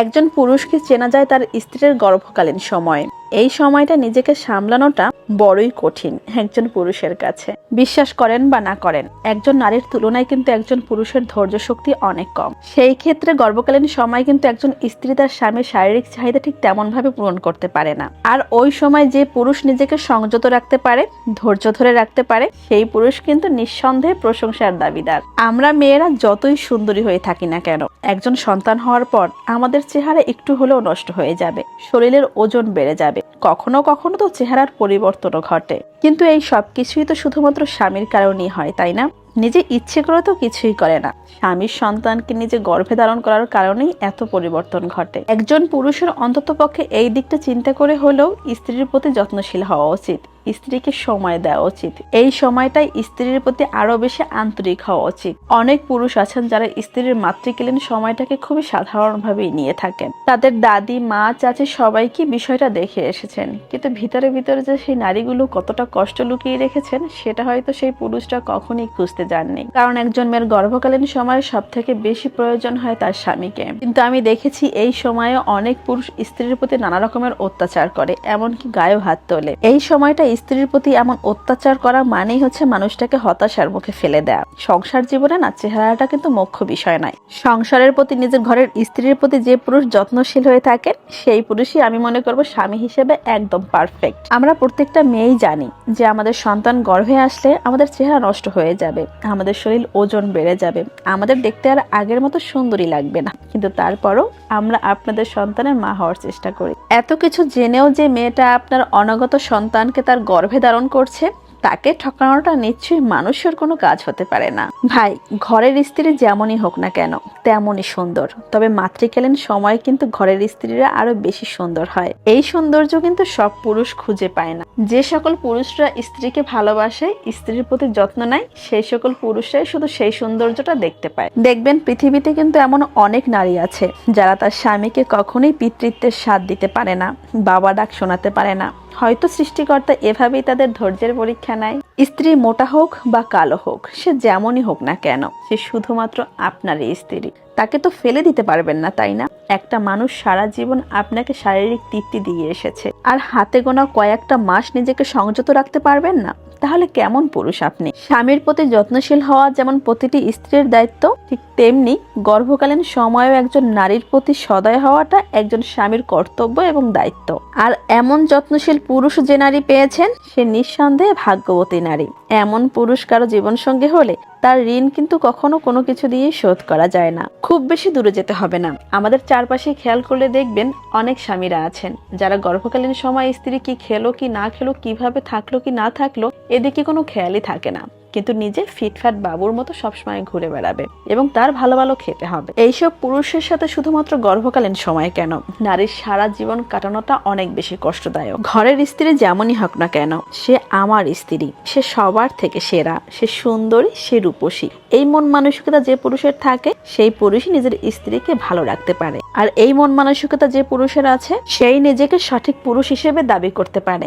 একজন পুরুষকে চেনা যায় তার স্ত্রীর গর্ভকালীন সময়। এই সময়টা নিজেকে সামলানোটা বড়ই কঠিন একজন পুরুষের কাছে। বিশ্বাস করেন বা না করেন, একজন নারীর তুলনায় কিন্তু একজন পুরুষের ধৈর্য শক্তি অনেক কম। সেই ক্ষেত্রে গর্ভকালীন সময় কিন্তু একজন স্ত্রী তার স্বামীর শারীরিক চাহিদা ঠিক তেমন ভাবে পূরণ করতে পারে না। আর ওই সময় যে পুরুষ নিজেকে সংযত রাখতে পারে, ধৈর্য ধরে রাখতে পারে, সেই পুরুষ কিন্তু নিঃসন্দেহে প্রশংসার দাবিদার। আমরা মেয়েরা যতই সুন্দরী হয়ে থাকি না কেন, একজন সন্তান হওয়ার পর আমাদের চেহারা একটু হলেও নষ্ট হয়ে যাবে, শরীরের ওজন বেড়ে যাবে। কখনো কখনো তো চেহারার পরিবর্তনও ঘটে। কিন্তু এই সব কিছুই তো শুধুমাত্র স্বামীর কারণেই হয় তাই না? নিজে ইচ্ছে করে তো কিছুই করে না। স্বামীর সন্তানকে নিজে গর্ভে ধারণ করার কারণেই এত পরিবর্তন ঘটে। একজন পুরুষের অন্তত পক্ষে এই দিকটা চিন্তা করে হলেও স্ত্রীর প্রতি যত্নশীল হওয়া উচিত। স্ত্রীকে সময় দেওয়া উচিত। এই সময়টাই স্ত্রীর প্রতি আরও বেশি আন্তরিক হওয়া উচিত। অনেক পুরুষ আছেন যারা স্ত্রীর মাতৃকালীন সময়টাকে খুবই সাধারণভাবেই নিয়ে থাকেন। তাদের দাদি, মা, চাচি সবাইকে বিষয়টা দেখে এসেছেন। কিন্তু ভিতরে ভিতরে যে সেই নারীগুলো কতটা কষ্ট লুকিয়ে রেখেছেন, সেটা হয়তো সেই পুরুষটা কখনই খুঁজতে যাননি কারণ একজন মেয়ের গর্ভকালীন সময় সব থেকে বেশি প্রয়োজন হয় তার স্বামীকে। কিন্তু আমি দেখেছি এই সময়ে অনেক পুরুষ স্ত্রীর প্রতি নানা রকমের অত্যাচার করে, এমনকি গায়েও হাত তোলে। এই সময়টা স্ত্রীর প্রতি এমন অত্যাচার করা মানেই হচ্ছে মানুষটাকে হতাশার মুখে ফেলে দেয়া। সংসার জীবনে না, চেহারাটা কিন্তু মুখ্য বিষয় নয়। সংসারের প্রতি নিজের ঘরের স্ত্রীর প্রতি যে পুরুষ যত্নশীল হয়ে থাকেন, সেই পুরুষই আমি মনে করব স্বামী হিসেবে একদম পারফেক্ট। আমরা প্রত্যেকটা মেয়েই জানি যে আমাদের সন্তান গর্ভে আসলে আমাদের চেহারা নষ্ট হয়ে যাবে। আমাদের শরীর ওজন বেড়ে যাবে। আমাদের দেখতে আর আগের মতো সুন্দরী লাগবে না। কিন্তু তারপরও আমরা আপনাদের সন্তানের মা হওয়ার চেষ্টা করি। এত কিছু জেনেও যে মেয়েটা আপনার অনাগত সন্তানকে তার গর্ভে ধারণ করছে তাকে ঠকানোটা নিশ্চয়ই মানুষের কোনো কাজ হতে পারে না। ভাই, ঘরের স্ত্রী যেমনই হোক না কেন, তেমনই সুন্দর। তবে মাতৃকালীন সময় কিন্তু ঘরের স্ত্রীরা আরও বেশি সুন্দর হয়। এই সৌন্দর্য কিন্তু সব পুরুষ খুঁজে পায় না। যে সকল পুরুষরা স্ত্রীকে ভালোবাসে, স্ত্রীর প্রতি যত্ন নেয়, সেই সকল পুরুষরাই শুধু সেই সৌন্দর্যটা দেখতে পায়। দেখবেন, পৃথিবীতে কিন্তু এমন অনেক নারী আছে, যারা তার স্বামীকে কখনোই পিতৃত্বের স্বাদ দিতে পারে না, বাবা ডাক শোনাতে পারে না। হয়তো সৃষ্টিকর্তা এভাবেই তাদের ধৈর্যের পরীক্ষা নেয়। স্ত্রী মোটা হোক বা কালো হোক, সে যেমনই হোক না কেন, সে শুধুমাত্র আপনারই স্ত্রী। তাকে তো ফেলে দিতে পারবেন না, তাই না? একটা মানুষ সারা জীবন আপনাকে শারীরিক তৃপ্তি দিয়ে এসেছে। আর হাতে গোনা কয়েকটা মাস নিজেকে সংযত রাখতে পারবেন না? তাহলে কেমন পুরুষ আপনি? স্বামীর প্রতি যত্নশীল হওয়া যেমন প্রতিটি স্ত্রীর দায়িত্ব, ঠিক তেমনি গর্ভকালীন সময়েও একজন নারীর প্রতি সদয় হওয়াটা একজন স্বামীর কর্তব্য এবং দায়িত্ব। আর এমন যত্নশীল পুরুষ যে নারী পেয়েছেন, সে নিঃসন্দেহে ভাগ্যবতী নারী। এমন পুরুষ কারও জীবনসঙ্গী হলে তার ঋণ কিন্তু কখনো কোনো কিছু দিয়ে শোধ করা যায় না। খুব বেশি দূরে যেতে হবে না। আমাদের চারপাশে খেয়াল করলে দেখবেন অনেক স্বামীরা আছেন, যারা গর্ভকালীন সময় স্ত্রী কি খেলো কি না খেলো, কীভাবে থাকল কি না থাকল এদিকে কোনো খেয়ালই থাকে না। কিন্তু নিজে ফিটফাট বাবুর মতো সবসময় ঘুরে বেড়াবে এবং তার ভালো ভালো খেতে হবে। এইসব পুরুষের সাথে শুধুমাত্র গর্ভকালীন সময় কেন? নারীর সারা জীবন কাটানোটা অনেক বেশি কষ্টদায়ক। ঘরের স্ত্রী যেমনই হোক না কেন, সে আমার স্ত্রী। সে সবার থেকে সেরা। সে সুন্দরী, সে রূপসী। এই মন মানসিকতা যে পুরুষের থাকে, সেই পুরুষই নিজের স্ত্রীকে ভালো রাখতে পারে। আর এই মন মানসিকতা যে পুরুষের আছে, সেই নিজেকে সঠিক পুরুষ হিসেবে দাবি করতে পারে।